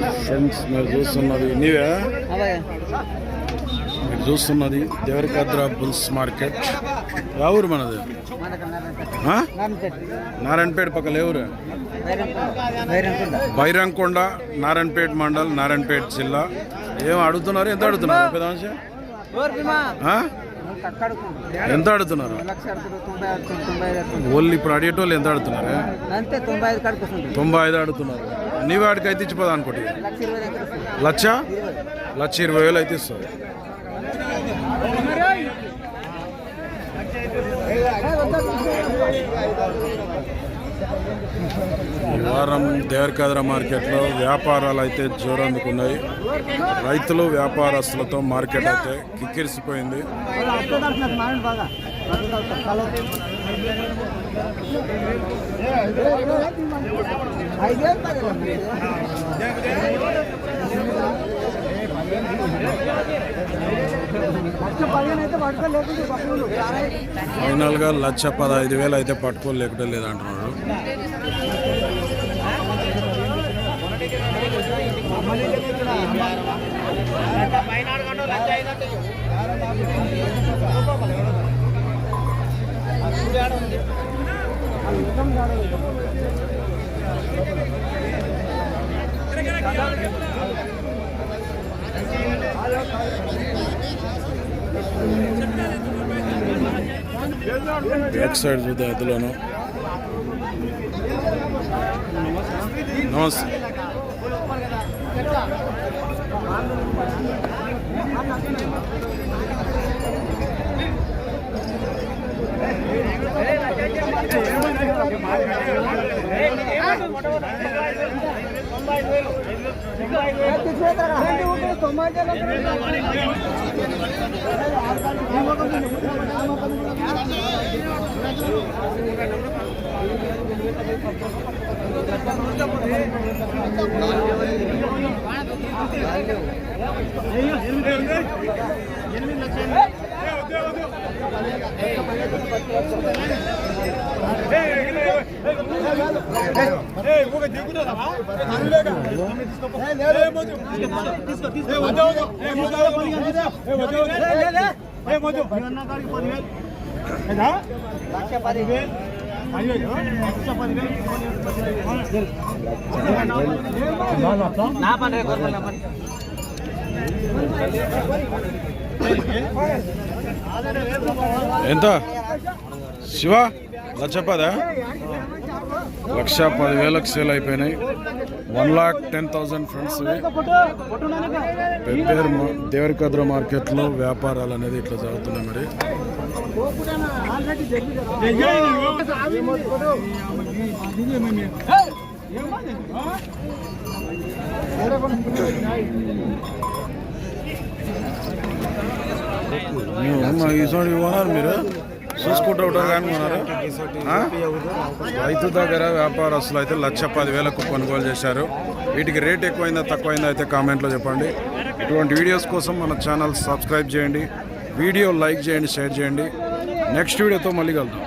Friends మీరు చూస్తున్నది నీవే? మీరు చూస్తున్నది దేవరకద్ర బుల్స్ మార్కెట్. యా ఊరు మనది? ఆ? నారాయణపేట ఊరు? బైరంకుండ బైరంకొండ నారాయణపేట మండల్ నారాయణపేట జిల్లా. ఏం అడుగుతున్నారు? ఎంత అడుగుతున్నారు? పెద్ద ఎంత అడుగుతున్నారు అడుగుతుంది ఓళ్ళు ఇప్పుడు అడిగేటోళ్ళు ఎంత అడుగుతున్నారు అంతే తొంభై ఐదు తొంభై ఐదు అడుగుతున్నారు నీ వాడికి అయితే ఇచ్చిపోదా అనుకోండి లక్ష లక్ష ఇరవై వేలు అయితే ఇస్తుంది ఈ వారం దేవరకాద్ర మార్కెట్లో వ్యాపారాలు అయితే జోరందుకున్నాయి. రైతులు వ్యాపారస్తులతో మార్కెట్ అయితే కిక్కిరిసిపోయింది. ఫైనల్గా లక్ష పదహైదు వేలు అయితే పట్టుకోలేకుండా లేదంటున్నాడు. బ్యాక్ సైడ్ చూద్దాం ఎద్దులోను. నమస్తే. ఎనిమిది లక్షలు ఉద్యోగం లక్ష నా పని పని ఎంత? శివ? లక్ష లక్ష పదివేలకు సేల్ అయిపోయినాయి one lakh ten thousand friends Pedderu Devarakadra మార్కెట్లో వ్యాపారాలు అనేది ఇట్లా జరుగుతున్నాయి మరి మీరు చూసుకుంటూ ఉంటారు కానీ కొన్నారు ఆ? రైతు దగ్గర వ్యాపారస్తులు అయితే లక్ష పదివేలకు కొనుగోలు చేశారు. వీటికి రేట్ ఎక్కువైందా తక్కువైందా అయితే కామెంట్లో చెప్పండి. ఇటువంటి వీడియోస్ కోసం మన ఛానల్ సబ్స్క్రైబ్ చేయండి. వీడియో లైక్ చేయండి షేర్ చేయండి. నెక్స్ట్ వీడియోతో మళ్ళీ కలుద్దాం.